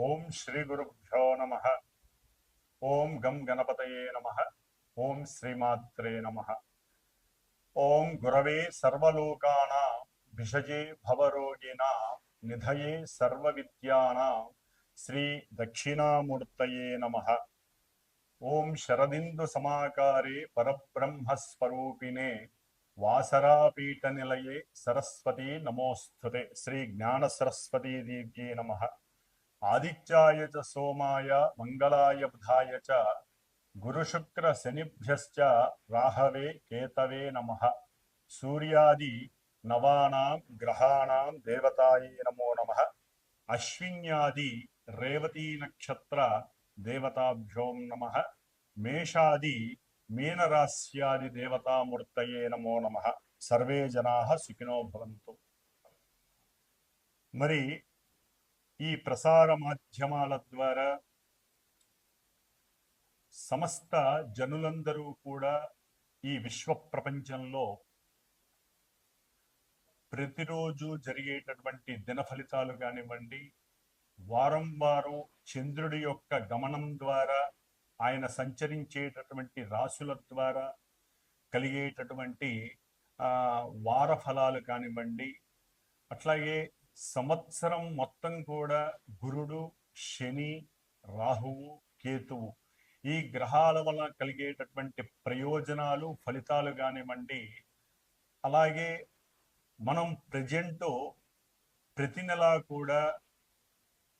ॐ श्रीगुरुभ्यो नम। ओम गं गणपतये नम। ॐ श्रीमात्रे नम। ॐ गुरवे सर्वलोकानां, भिषजे भवरोगिणा, निधये नम ओं नमः। ॐ शरदिन्दुसमाकारे वासरापीठ निल सरस्वती नमोस्तुते श्री ज्ञान सरस्वती दीर्घे नमः। ఆదిత్యాయ చ సోమాయ మంగళాయ బుధాయ చ గురుశుక్ర శనిభ్యశ్చ రాహవే కేతవే నమ. సూర్యాది నవానాం గ్రహాణం దేవతాయే నమో నమ. అశ్విన్యాది రేవతీ నక్షత్ర దేవతాభ్యోం నమ. మేషాది మీనరాశ్యాది దేవతామూర్తయే నమో నమ. సర్వే జనా సుఖినో భవంతు. మరి ఈ ప్రసార మాధ్యమాల ద్వారా సమస్త జనులందరూ కూడా ఈ విశ్వ ప్రపంచంలో ప్రతిరోజు జరిగేటటువంటి దిన ఫలితాలు కానివ్వండి వారం వారం చంద్రుడి యొక్క గమనం ద్వారా ఆయన సంచరించేటటువంటి రాశుల ద్వారా కలిగేటటువంటి వార ఫలాలు కానివ్వండి అట్లాగే సంవత్సరం మొత్తం కూడా గురుడు శని రాహువు కేతువు ఈ గ్రహాల వల్ల కలిగేటటువంటి ప్రయోజనాలు ఫలితాలు కానివ్వండి. అలాగే మనం ప్రజెంట్ ప్రతి నెలా కూడా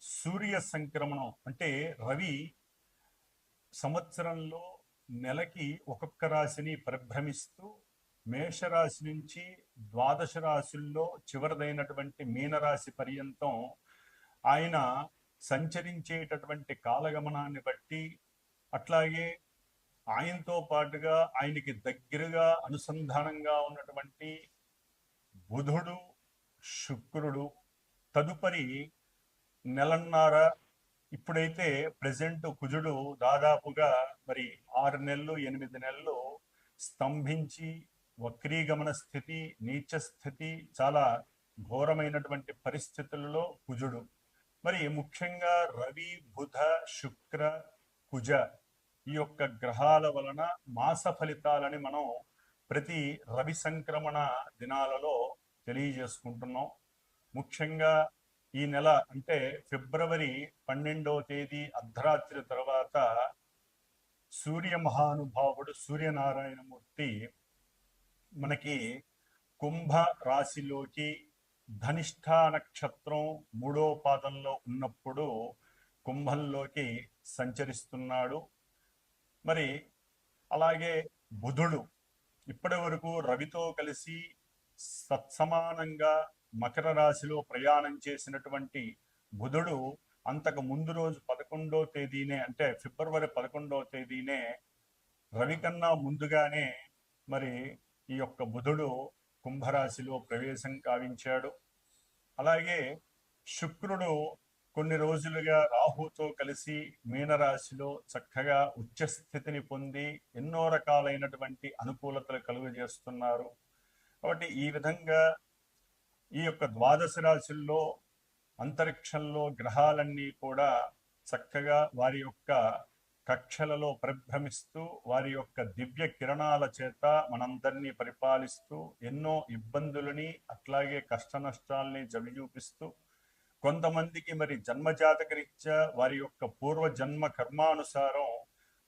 సూర్య సంక్రమణం అంటే రవి సంవత్సరంలో నెలకి ఒక్కొక్క రాశిని పరిభ్రమిస్తూ మేషరాశి నుంచి ద్వాదశ రాశుల్లో చివరిదైనటువంటి మీనరాశి పర్యంతం ఆయన సంచరించేటటువంటి కాలగమనాన్ని బట్టి అట్లాగే ఆయనతో పాటుగా ఆయనకి దగ్గరగా అనుసంధానంగా ఉన్నటువంటి బుధుడు శుక్రుడు తదుపరి నెలన్నర ఇప్పుడైతే ప్రజెంట్ కుజుడు దాదాపుగా మరి ఆరు నెలలు ఎనిమిది నెలలు స్తంభించి వక్రీగమన స్థితి నీచ స్థితి చాలా ఘోరమైనటువంటి పరిస్థితులలో కుజుడు. మరి ముఖ్యంగా రవి బుధ శుక్ర కుజ ఈ యొక్క గ్రహాల వలన మాస ఫలితాలని మనం ప్రతి రవి సంక్రమణ దినాలలో తెలియజేసుకుంటున్నాం. ముఖ్యంగా ఈ నెల అంటే ఫిబ్రవరి పన్నెండవ తేదీ అర్ధరాత్రి తర్వాత సూర్య మహానుభావుడు సూర్యనారాయణమూర్తి మనకి కుంభ రాశిలోకి ధనిష్ఠ నక్షత్రం మూడో పాదంలో ఉన్నప్పుడు కుంభంలోకి సంచరిస్తున్నాడు. మరి అలాగే బుధుడు ఇప్పటి వరకు రవితో కలిసి సత్సమానంగా మకర రాశిలో ప్రయాణం చేసినటువంటి బుధుడు అంతకు ముందు రోజు పదకొండో తేదీనే అంటే ఫిబ్రవరి పదకొండో తేదీనే రవి కన్నా ముందుగానే మరి ఈ యొక్క బుధుడు కుంభరాశిలో ప్రవేశం కావించాడు. అలాగే శుక్రుడు కొన్ని రోజులుగా రాహుతో కలిసి మీనరాశిలో చక్కగా ఉచ్చస్థితిని పొంది ఎన్నో రకాలైనటువంటి అనుకూలతలు కలుగజేస్తున్నారు. కాబట్టి ఈ విధంగా ఈ యొక్క ద్వాదశ రాశుల్లో అంతరిక్షంలో గ్రహాలన్నీ కూడా చక్కగా వారి యొక్క కక్షలలో పరిభ్రమిస్తూ వారి యొక్క దివ్య కిరణాల చేత మనందరినీ పరిపాలిస్తూ ఎన్నో ఇబ్బందులని అట్లాగే కష్ట నష్టాలని చవిచూపిస్తూ కొంతమందికి మరి జన్మజాతకరీత్యా వారి యొక్క పూర్వజన్మ కర్మానుసారం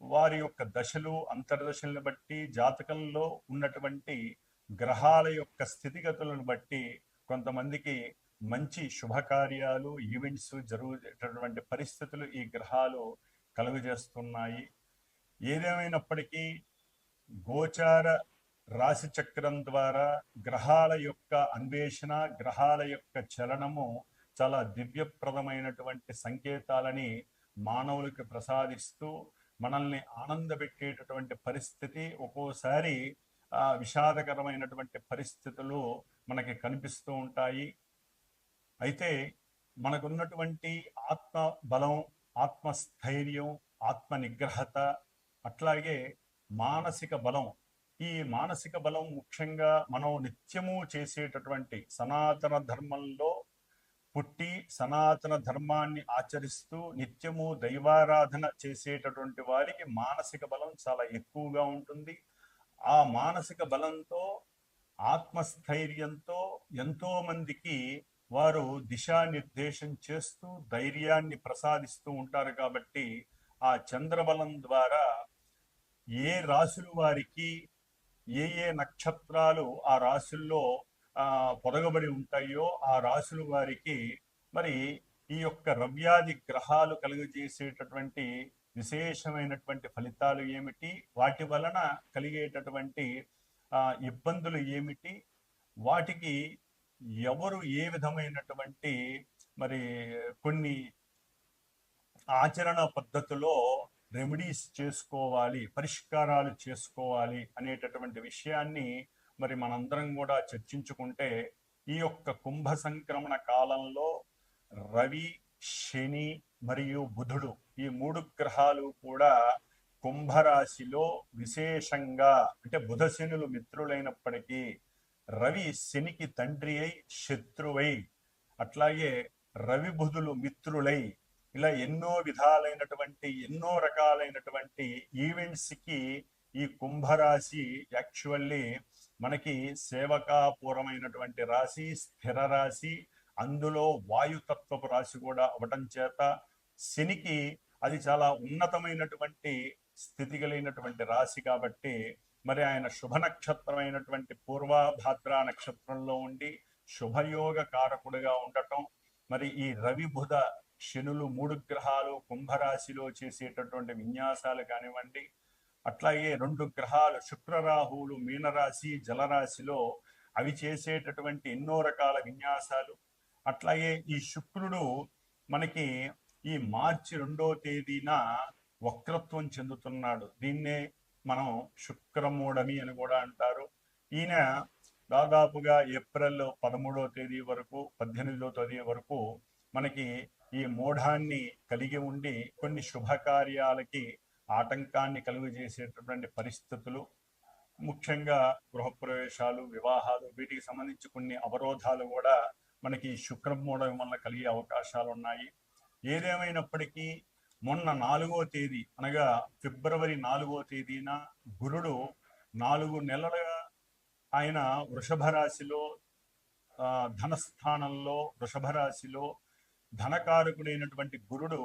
వారి యొక్క దశలు అంతర్దశలను బట్టి జాతకంలో ఉన్నటువంటి గ్రహాల యొక్క స్థితిగతులను బట్టి కొంతమందికి మంచి శుభకార్యాలు ఈవెంట్స్ జరుగుతున్నటువంటి పరిస్థితులు ఈ గ్రహాలు కలుగజేస్తున్నాయి. ఏదేమైనప్పటికీ గోచార రాశి చక్రం ద్వారా గ్రహాల యొక్క అన్వేషణ గ్రహాల యొక్క చలనము చాలా దివ్యప్రదమైనటువంటి సంకేతాలని మానవులకు ప్రసాదిస్తూ మనల్ని ఆనందపెట్టేటటువంటి పరిస్థితి ఒక్కోసారి విషాదకరమైనటువంటి పరిస్థితులు మనకి కనిపిస్తూ ఉంటాయి. అయితే మనకున్నటువంటి ఆత్మ బలం ఆత్మస్థైర్యం ఆత్మ నిగ్రహత అట్లాగే మానసిక బలం. ఈ మానసిక బలం ముఖ్యంగా మనం నిత్యము చేసేటటువంటి సనాతన ధర్మంలో పుట్టి సనాతన ధర్మాన్ని ఆచరిస్తూ నిత్యము దైవారాధన చేసేటటువంటి వారికి మానసిక బలం చాలా ఎక్కువగా ఉంటుంది. ఆ మానసిక బలంతో ఆత్మస్థైర్యంతో ఎంతో మందికి వారు దిశానిర్దేశం చేస్తూ ధైర్యాన్ని ప్రసాదిస్తూ ఉంటారు కాబట్టి ఆ చంద్రబలం ద్వారా ఏ రాశులు వారికి ఏ ఏ నక్షత్రాలు ఆ రాశుల్లో పొదగబడి ఉంటాయో ఆ రాశుల వారికి మరి ఈ యొక్క రవ్యాది గ్రహాలు కలుగజేసేటటువంటి విశేషమైనటువంటి ఫలితాలు ఏమిటి? వాటి వలన కలిగేటటువంటి ఇబ్బందులు ఏమిటి? వాటికి ఎవరు ఏ విధమైనటువంటి మరి కొన్ని ఆచరణ పద్ధతిలో రెమెడీస్ చేసుకోవాలి పరిష్కారాలు చేసుకోవాలి అనేటటువంటి విషయాన్ని మరి మనందరం కూడా చర్చించుకుంటే ఈ యొక్క కుంభ సంక్రమణ కాలంలో రవి శని మరియు బుధుడు ఈ మూడు గ్రహాలు కూడా కుంభరాశిలో విశేషంగా అంటే బుధ శనులు మిత్రులైనప్పటికీ రవి శనికి తండ్రి అయి శత్రువై. అట్లాగే రవి బుధులు మిత్రులై. ఇలా ఎన్నో విధాలైనటువంటి ఎన్నో రకాలైనటువంటి ఈవెంట్స్కి ఈ కుంభరాశి యాక్చువల్లీ మనకి సేవకాపూర్వమైనటువంటి రాశి స్థిర రాశి అందులో వాయుతత్వపు రాశి కూడా అవటం చేత శనికి అది చాలా ఉన్నతమైనటువంటి స్థితి కలిగినటువంటి రాశి కాబట్టి మరి ఆయన శుభ నక్షత్రమైనటువంటి పూర్వభాద్ర నక్షత్రంలో ఉండి శుభయోగ కారకుడుగా ఉండటం మరి ఈ రవి బుధ శనులు మూడు గ్రహాలు కుంభరాశిలో చేసేటటువంటి విన్యాసాలు కానివ్వండి అట్లాగే రెండు గ్రహాలు శుక్రరాహువులు మీనరాశి జలరాశిలో అవి చేసేటటువంటి ఎన్నో రకాల విన్యాసాలు. అట్లాగే ఈ శుక్రుడు మనకి ఈ మార్చి రెండో తేదీన వక్రత్వం చెందుతున్నాడు. దీన్నే మనం శుక్రమూఢమి అని కూడా అంటారు. ఈయన దాదాపుగా ఏప్రిల్ పదమూడవ తేదీ వరకు పద్దెనిమిదో తేదీ వరకు మనకి ఈ మూఢాన్ని కలిగి ఉండి కొన్ని శుభకార్యాలకి ఆటంకాన్ని కలుగజేసేటటువంటి పరిస్థితులు ముఖ్యంగా గృహప్రవేశాలు వివాహాలు వీటికి సంబంధించి కొన్ని అవరోధాలు కూడా మనకి శుక్రమూఢం వల్ల కలిగే అవకాశాలు ఉన్నాయి ఏదేమైనప్పటికీ మొన్న నాలుగో తేదీ అనగా ఫిబ్రవరి నాలుగో తేదీన గురుడు నాలుగు నెలలుగా ఆయన వృషభ రాశిలో ధనస్థానంలో వృషభ రాశిలో ధనకారకుడైనటువంటి గురుడు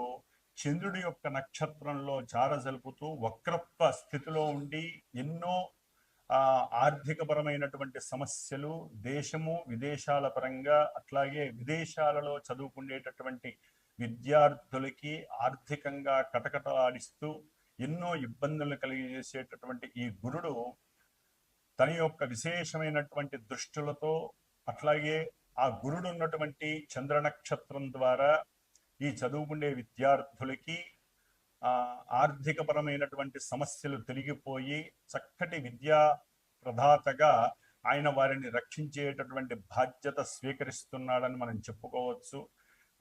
చంద్రుడి యొక్క నక్షత్రంలో జారజలుపుతూ వక్రత్వ స్థితిలో ఉండి ఎన్నో ఆర్థికపరమైనటువంటి సమస్యలు దేశము విదేశాల పరంగా అట్లాగే విదేశాలలో చదువుకునేటటువంటి విద్యార్థులకి ఆర్థికంగా కటకటలాడిస్తూ ఎన్నో ఇబ్బందులు కలిగజేసేటటువంటి ఈ గురుడు తన యొక్క విశేషమైనటువంటి దృష్టిలతో అట్లాగే ఆ గురుడు ఉన్నటువంటి చంద్ర నక్షత్రం ద్వారా ఈ చదువుకునే విద్యార్థులకి ఆర్థికపరమైనటువంటి సమస్యలు తొలగిపోయి చక్కటి విద్యా ప్రదాతగా ఆయన వారిని రక్షించేటటువంటి బాధ్యత స్వీకరిస్తున్నాడని మనం చెప్పుకోవచ్చు.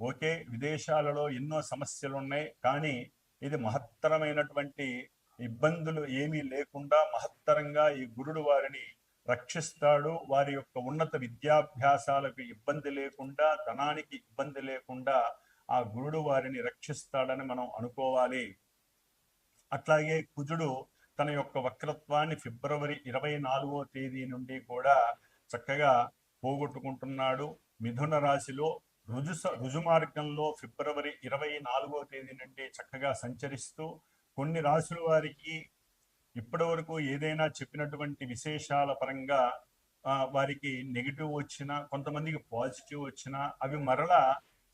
ఓకే విదేశాలలో ఎన్నో సమస్యలు ఉన్నాయి కానీ ఇది మహత్తరమైనటువంటి ఇబ్బందులు ఏమీ లేకుండా మహత్తరంగా ఈ గురుడు వారిని రక్షిస్తాడు. వారి యొక్క ఉన్నత విద్యాభ్యాసాలకు ఇబ్బంది లేకుండా ధనానికి ఇబ్బంది లేకుండా ఆ గురుడు వారిని రక్షిస్తాడని మనం అనుకోవాలి. అట్లాగే కుజుడు తన యొక్క వక్రత్వాన్ని ఫిబ్రవరి ఇరవై నాలుగో తేదీ నుండి కూడా చక్కగా పోగొట్టుకుంటున్నాడు. మిథున రాశిలో రుజు రుజు మార్గంలో ఫిబ్రవరి ఇరవై నాలుగో తేదీ నుండి చక్కగా సంచరిస్తూ కొన్ని రాసుల వారికి ఇప్పటి వరకు ఏదైనా చెప్పినటువంటి విశేషాల పరంగా వారికి నెగిటివ్ వచ్చినా కొంతమందికి పాజిటివ్ వచ్చినా అవి మరలా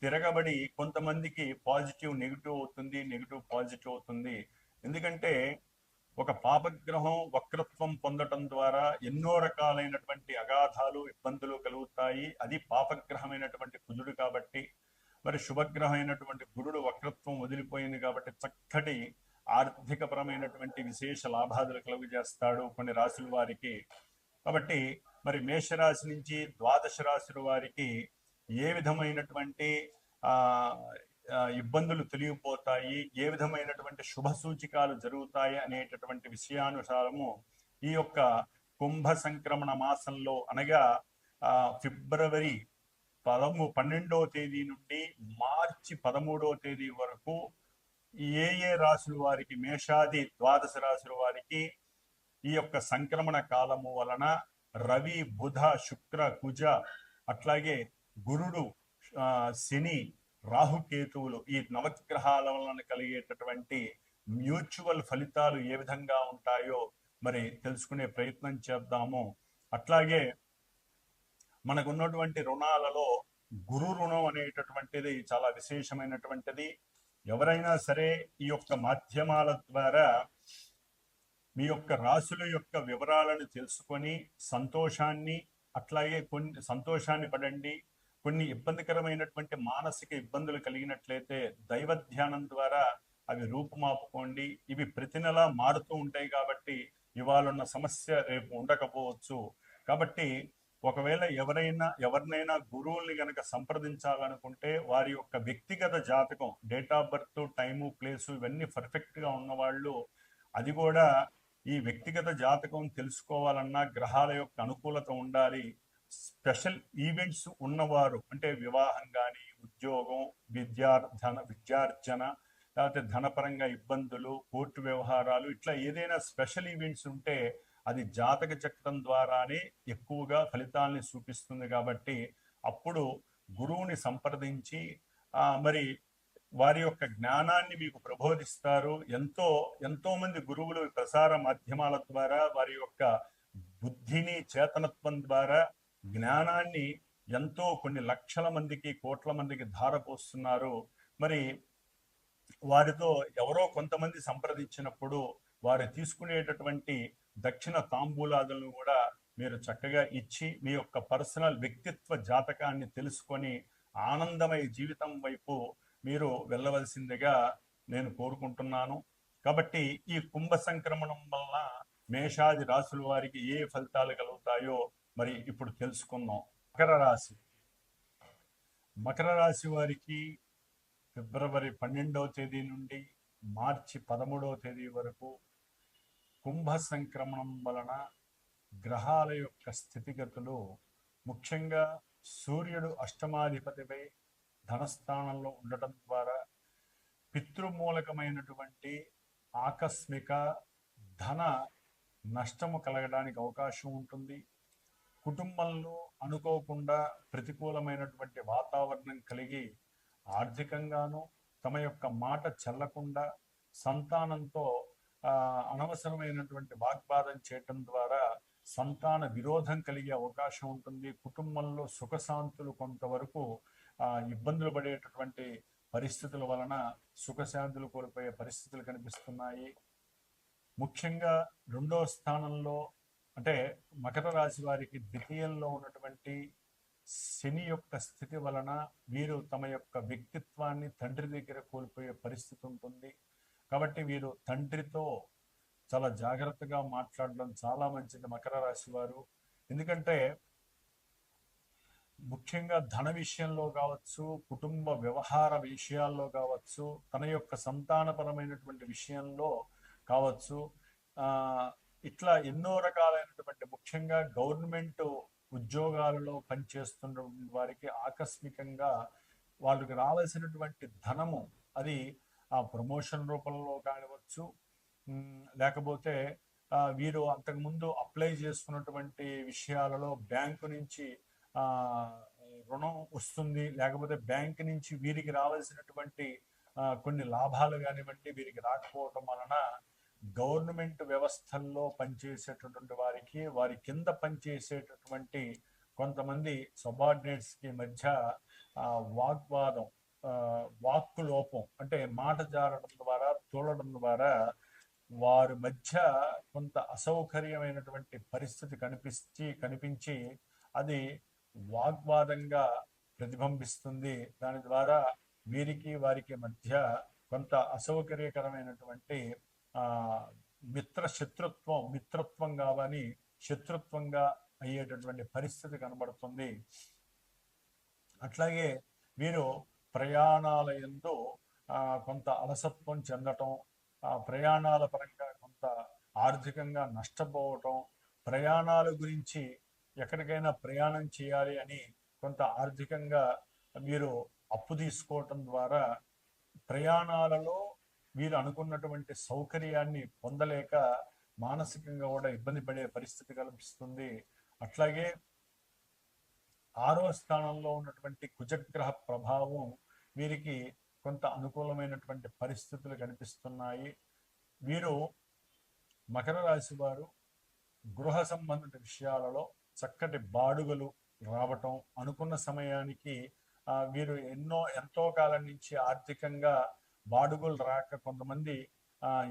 తిరగబడి కొంతమందికి పాజిటివ్ నెగిటివ్ అవుతుంది నెగిటివ్ పాజిటివ్ అవుతుంది. ఎందుకంటే ఒక పాపగ్రహం వక్రత్వం పొందటం ద్వారా ఎన్నో రకాలైనటువంటి అగాధాలు ఇబ్బందులు కలుగుతాయి. అది పాపగ్రహమైనటువంటి కుజుడు కాబట్టి మరి శుభగ్రహమైనటువంటి గురుడు వక్రత్వం వదిలిపోయింది కాబట్టి చక్కటి ఆర్థికపరమైనటువంటి విశేష లాభాదులు కలుగు చేస్తాడు కొన్ని రాశుల వారికి. కాబట్టి మరి మేషరాశి నుంచి ద్వాదశ రాశుల వారికి ఏ విధమైనటువంటి ఇబ్బందులు తెలియపోతాయి ఏ విధమైనటువంటి శుభ సూచికాలు జరుగుతాయి అనేటటువంటి విషయానుసారము ఈ యొక్క కుంభ సంక్రమణ మాసంలో అనగా ఫిబ్రవరి పదము పన్నెండవ తేదీ నుండి మార్చి పదమూడవ తేదీ వరకు ఏ ఏ రాశుల వారికి మేషాది ద్వాదశ రాశుల వారికి ఈ యొక్క సంక్రమణ కాలము వలన రవి బుధ శుక్ర కుజ అట్లాగే గురుడు శని రాహుకేతువులు ఈ నవగ్రహాల వలన కలిగేటటువంటి మ్యూచువల్ ఫలితాలు ఏ విధంగా ఉంటాయో మరి తెలుసుకునే ప్రయత్నం చేద్దాము. అట్లాగే మనకున్నటువంటి రుణాలలో గురు రుణం అనేటటువంటిది చాలా విశేషమైనటువంటిది. ఎవరైనా సరే ఈ యొక్క మాధ్యమాల ద్వారా మీ యొక్క రాశుల యొక్క వివరాలను తెలుసుకొని సంతోషాన్ని అట్లాగే కొన్ని సంతోషాన్ని పడండి కొన్ని ఇబ్బందికరమైనటువంటి మానసిక ఇబ్బందులు కలిగినట్లయితే దైవ ధ్యానం ద్వారా అవి రూపుమాపుకోండి. ఇవి ప్రతి నెలా మారుతూ ఉంటాయి కాబట్టి ఇవాళ ఉన్న సమస్య రేపు ఉండకపోవచ్చు. కాబట్టి ఒకవేళ ఎవరైనా ఎవరినైనా గురువుల్ని గనక సంప్రదించాలనుకుంటే వారి యొక్క వ్యక్తిగత జాతకం date of birth time place ఇవన్నీ పర్ఫెక్ట్గా ఉన్నవాళ్ళు అది కూడా ఈ వ్యక్తిగత జాతకం తెలుసుకోవాలన్నా గ్రహాల యొక్క అనుకూలత ఉండాలి. స్పెషల్ ఈవెంట్స్ ఉన్నవారు అంటే వివాహం కానీ ఉద్యోగం విద్యార్థన విద్యార్జన లేకపోతే ధనపరంగా ఇబ్బందులు కోర్టు వ్యవహారాలు ఇట్లా ఏదైనా స్పెషల్ ఈవెంట్స్ ఉంటే అది జాతక చక్రం ద్వారానే ఎక్కువగా ఫలితాల్ని చూపిస్తుంది కాబట్టి అప్పుడు గురువుని సంప్రదించి మరి వారి యొక్క జ్ఞానాన్ని మీకు ప్రబోధిస్తారు. ఎంతో ఎంతో మంది గురువులు ప్రసార మాధ్యమాల ద్వారా వారి యొక్క బుద్ధిని చేతనత్వం ద్వారా జ్ఞానాన్ని ఎంతో కొన్ని లక్షల మందికి కోట్ల మందికి ధారపోస్తున్నారు. మరి వారితో ఎవరో కొంతమంది సంప్రదించినప్పుడు వారు తీసుకునేటటువంటి దక్షిణ తాంబూలాదులను కూడా మీరు చక్కగా ఇచ్చి మీ యొక్క పర్సనల్ వ్యక్తిత్వ జాతకాన్ని తెలుసుకొని ఆనందమయ జీవితం వైపు మీరు వెళ్ళవలసిందిగా నేను కోరుకుంటున్నాను. కాబట్టి ఈ కుంభ సంక్రమణం వల్ల మేషాది రాసుల వారికి ఏ ఫలితాలు కలుగుతాయో మరి ఇప్పుడు తెలుసుకుందాం. మకర రాశి. మకర రాశి వారికి ఫిబ్రవరి పన్నెండవ తేదీ నుండి మార్చి పదమూడవ తేదీ వరకు కుంభ సంక్రమణం వలన గ్రహాల యొక్క స్థితిగతులు ముఖ్యంగా సూర్యుడు అష్టమాధిపతిపై ధనస్థానంలో ఉండటం ద్వారా పితృమూలకమైనటువంటి ఆకస్మిక ధన నష్టము కలగడానికి అవకాశం ఉంటుంది. కుటుంబంలో అనుకోకుండా ప్రతికూలమైనటువంటి వాతావరణం కలిగి ఆర్థికంగాను తమ యొక్క మాట చెల్లకుండా సంతానంతో అనవసరమైనటువంటి వాగ్వాదం చేయటం ద్వారా సంతాన విరోధం కలిగే అవకాశం ఉంటుంది. కుటుంబంలో సుఖశాంతులు కొంతవరకు ఇబ్బందులు పడేటటువంటి పరిస్థితుల వలన సుఖశాంతులు కోల్పోయే పరిస్థితులు కనిపిస్తున్నాయి. ముఖ్యంగా రెండో స్థానంలో అంటే మకర రాశి వారికి ద్వితీయంలో ఉన్నటువంటి శని యొక్క స్థితి వలన వీరు తమ యొక్క వ్యక్తిత్వాన్ని తండ్రి దగ్గర కోల్పోయే పరిస్థితి ఉంటుంది. కాబట్టి వీరు తండ్రితో చాలా జాగ్రత్తగా మాట్లాడడం చాలా మంచిది మకర రాశి వారు. ఎందుకంటే ముఖ్యంగా ధన విషయంలో కావచ్చు కుటుంబ వ్యవహార విషయాల్లో కావచ్చు తన యొక్క సంతానపరమైనటువంటి విషయంలో కావచ్చు ఇట్లా ఎన్నో రకాలైన ఉన్నటువంటి ముఖ్యంగా గవర్నమెంట్ ఉద్యోగాలలో పనిచేస్తున్న వారికి ఆకస్మికంగా వాళ్ళకి రావాల్సినటువంటి ధనము అది ఆ ప్రమోషన్ రూపంలో కానివచ్చు లేకపోతే వీరు అంతకుముందు అప్లై చేసుకున్నటువంటి విషయాలలో బ్యాంకు నుంచి రుణం వస్తుంది లేకపోతే బ్యాంక్ నుంచి వీరికి రావాల్సినటువంటి కొన్ని లాభాలు కానివ్వండి వీరికి రాకపోవటం వలన గవర్నమెంట్ వ్యవస్థల్లో పనిచేసేటటువంటి వారికి వారి కింద పనిచేసేటటువంటి కొంతమంది సబార్డినేట్స్కి మధ్య వాగ్వాదం వాక్కు లోపం అంటే మాట జారడం ద్వారా తోలడం ద్వారా వారి మధ్య కొంత అసౌకర్యమైనటువంటి పరిస్థితి కనిపించి కనిపించి అది వాగ్వాదంగా ప్రతిబింబిస్తుంది. దాని ద్వారా వీరికి వారికి మధ్య కొంత అసౌకర్యకరమైనటువంటి మిత్ర శత్రుత్వం మిత్రత్వం కావని శత్రుత్వంగా అయ్యేటటువంటి పరిస్థితి కనబడుతుంది. అట్లాగే వీరు ప్రయాణాల ఎందు కొంత అలసత్వం చెందటం ప్రయాణాల పరంగా కొంత ఆర్థికంగా నష్టపోవటం ప్రయాణాల గురించి ఎక్కడికైనా ప్రయాణం చేయాలి అని కొంత ఆర్థికంగా మీరు అప్పు తీసుకోవటం ద్వారా ప్రయాణాలలో వీరు అనుకున్నటువంటి సౌకర్యాన్ని పొందలేక మానసికంగా కూడా ఇబ్బంది పడే పరిస్థితి కల్పిస్తుంది అట్లాగే ఆరో స్థానంలో ఉన్నటువంటి కుజగ్రహ ప్రభావం వీరికి కొంత అనుకూలమైనటువంటి పరిస్థితులు కనిపిస్తున్నాయి. వీరు మకర రాశి వారు గృహ సంబంధిత విషయాలలో చక్కటి బాడుగలు రావటం అనుకున్న సమయానికి వీరు ఎన్నో ఎంతో కాలం నుంచి ఆర్థికంగా బాడుగులు రాక కొంతమంది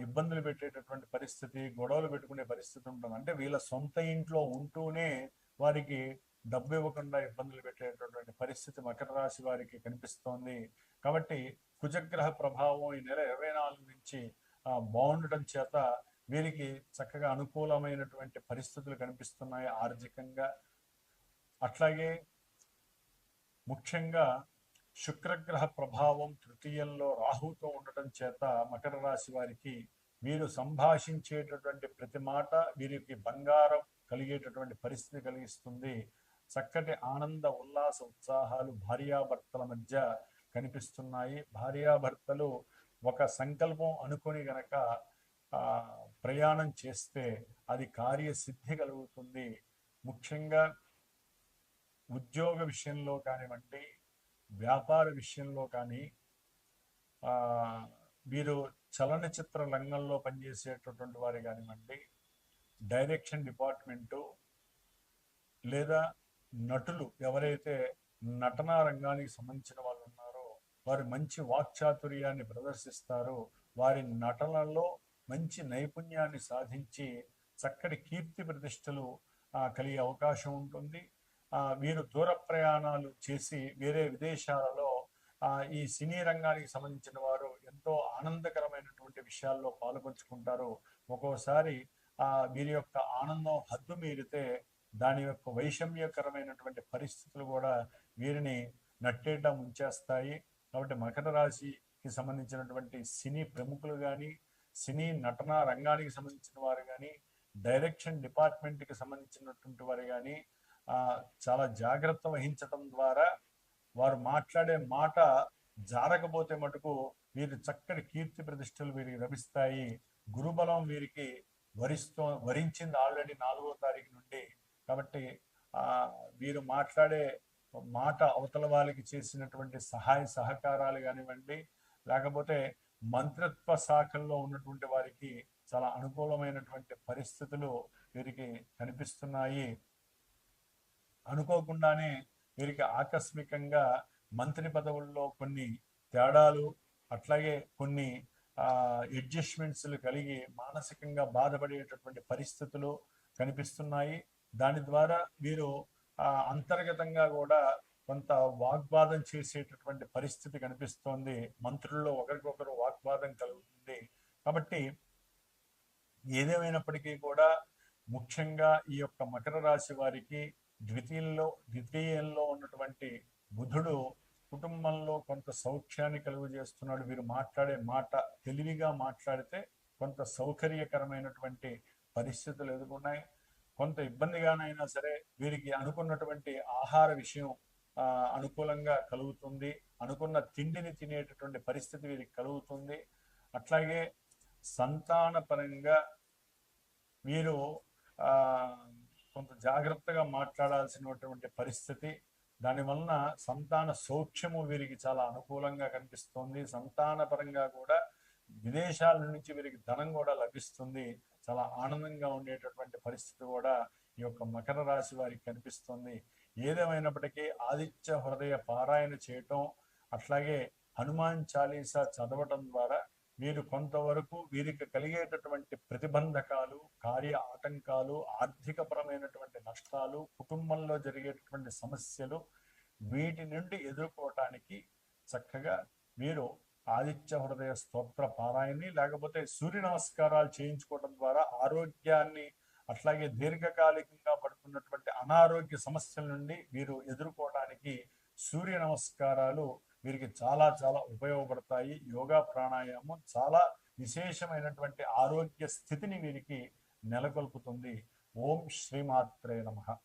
ఇబ్బందులు పెట్టేటటువంటి పరిస్థితి గొడవలు పెట్టుకునే పరిస్థితి ఉంటుంది అంటే వీళ్ళ సొంత ఇంట్లో ఉంటూనే వారికి డబ్బు ఇవ్వకుండా ఇబ్బందులు పెట్టేటటువంటి పరిస్థితి మకర రాశి వారికి కనిపిస్తోంది. కాబట్టి కుజగ్రహ ప్రభావం ఈ నెల ఇరవై నాలుగు నుంచి బాగుండటం చేత వీరికి చక్కగా అనుకూలమైనటువంటి పరిస్థితులు కనిపిస్తున్నాయి ఆర్థికంగా. అట్లాగే ముఖ్యంగా శుక్రగ్రహ ప్రభావం తృతీయంలో రాహుతో ఉండటం చేత మకర రాశి వారికి వీరు సంభాషించేటటువంటి ప్రతి మాట వీరికి బంగారం కలిగేటటువంటి పరిస్థితి కలిగిస్తుంది. చక్కటి ఆనంద ఉల్లాస ఉత్సాహాలు భార్యాభర్తల మధ్య కనిపిస్తున్నాయి. భార్యాభర్తలు ఒక సంకల్పం అనుకుని గనక ప్రయాణం చేస్తే అది కార్యసిద్ధి కలుగుతుంది. ముఖ్యంగా ఉద్యోగ విషయంలో కానివ్వండి వ్యాపార విషయంలో కానీ వీరు చలనచిత్ర రంగంలో పనిచేసేటటువంటి వారు కానివ్వండి డైరెక్షన్ డిపార్ట్మెంటు లేదా నటులు ఎవరైతే నటనా రంగానికి సంబంధించిన వాళ్ళు ఉన్నారో వారు మంచి వాక్చాతుర్యాన్ని ప్రదర్శిస్తారో. వారి నటనలో మంచి నైపుణ్యాన్ని సాధించి చక్కటి కీర్తి ప్రతిష్టలు కలిగే అవకాశం ఉంటుంది. వీరు దూర ప్రయాణాలు చేసి వేరే విదేశాలలో ఈ సినీ రంగానికి సంబంధించిన వారు ఎంతో ఆనందకరమైనటువంటి విషయాల్లో పాల్పంచుకుంటారు. ఒక్కోసారి వీరి యొక్క ఆనందం హద్దు మీరితే దాని యొక్క వైషమ్యకరమైనటువంటి పరిస్థితులు కూడా వీరిని నట్టేట ముంచేస్తాయి. కాబట్టి మకర రాశికి సంబంధించినటువంటి సినీ ప్రముఖులు కానీ సినీ నటన రంగానికి సంబంధించిన వారు కానీ డైరెక్షన్ డిపార్ట్మెంట్కి సంబంధించినటువంటి వారు కానీ చాలా జాగ్రత్త వహించటం ద్వారా వారు మాట్లాడే మాట జారకపోతే మటుకు వీరు చక్కటి కీర్తి ప్రతిష్టలు వీరికి లభిస్తాయి. గురుబలం వీరికి వరిస్తూ వరించింది ఆల్రెడీ నాలుగో తారీఖు నుండి. కాబట్టి వీరు మాట్లాడే మాట అవతల వాళ్ళకి చేసినటువంటి సహాయ సహకారాలు కానివ్వండి లేకపోతే మంత్రిత్వ శాఖల్లో ఉన్నటువంటి వారికి చాలా అనుకూలమైనటువంటి పరిస్థితులు వీరికి కనిపిస్తున్నాయి. అనుకోకుండానే వీరికి ఆకస్మికంగా మంత్రి పదవుల్లో కొన్ని తేడాలు అట్లాగే కొన్ని అడ్జస్ట్మెంట్స్లు కలిగి మానసికంగా బాధపడేటటువంటి పరిస్థితులు కనిపిస్తున్నాయి. దాని ద్వారా వీరు అంతర్గతంగా కూడా కొంత వాగ్వాదం చేసేటటువంటి పరిస్థితి కనిపిస్తోంది. మంత్రుల్లో ఒకరికొకరు వాగ్వాదం కలుగుతుంది. కాబట్టి ఏదేమైనప్పటికీ కూడా ముఖ్యంగా ఈ యొక్క మకర రాశి వారికి ద్వితీయంలో ద్వితీయంలో ఉన్నటువంటి బుధుడు కుటుంబంలో కొంత సౌఖ్యాన్ని కలుగు చేస్తున్నాడు వీరు మాట్లాడే మాట తెలివిగా మాట్లాడితే కొంత సౌకర్యకరమైనటువంటి పరిస్థితులు ఎదుర్కొన్నాయి. కొంత ఇబ్బందిగానైనా సరే వీరికి అనుకున్నటువంటి ఆహార విషయం అనుకూలంగా కలుగుతుంది. అనుకున్న తిండిని తినేటటువంటి పరిస్థితి వీరికి కలుగుతుంది. అట్లాగే సంతాన పరంగా వీరు కొంత జాగ్రత్తగా మాట్లాడాల్సినటువంటి పరిస్థితి. దానివలన సంతాన సౌఖ్యము వీరికి చాలా అనుకూలంగా కనిపిస్తుంది. సంతాన పరంగా కూడా విదేశాల నుంచి వీరికి ధనం కూడా లభిస్తుంది. చాలా ఆనందంగా ఉండేటటువంటి పరిస్థితి కూడా ఈ యొక్క మకర రాశి వారికి కనిపిస్తుంది. ఏదేమైనప్పటికీ ఆదిత్య హృదయ పారాయణ చేయటం అట్లాగే హనుమాన్ చాలీసా చదవటం ద్వారా వీరు కొంతవరకు వీరికి కలిగేటటువంటి ప్రతిబంధకాలు కార్య ఆటంకాలు ఆర్థికపరమైనటువంటి నష్టాలు కుటుంబంలో జరిగేటటువంటి సమస్యలు వీటి నుండి ఎదుర్కోవటానికి చక్కగా మీరు ఆదిత్య హృదయ స్తోత్ర పారాయణి లేకపోతే సూర్య నమస్కారాలు చేయించుకోవడం ద్వారా ఆరోగ్యాన్ని అట్లాగే దీర్ఘకాలికంగా పడుతున్నటువంటి అనారోగ్య సమస్యల నుండి మీరు ఎదుర్కోవడానికి సూర్య నమస్కారాలు వీరికి చాలా చాలా ఉపయోగపడతాయి. యోగా ప్రాణాయామం చాలా విశేషమైనటువంటి ఆరోగ్య స్థితిని వీరికి నెలకొల్పుతుంది. ఓం శ్రీమాత్రే నమ.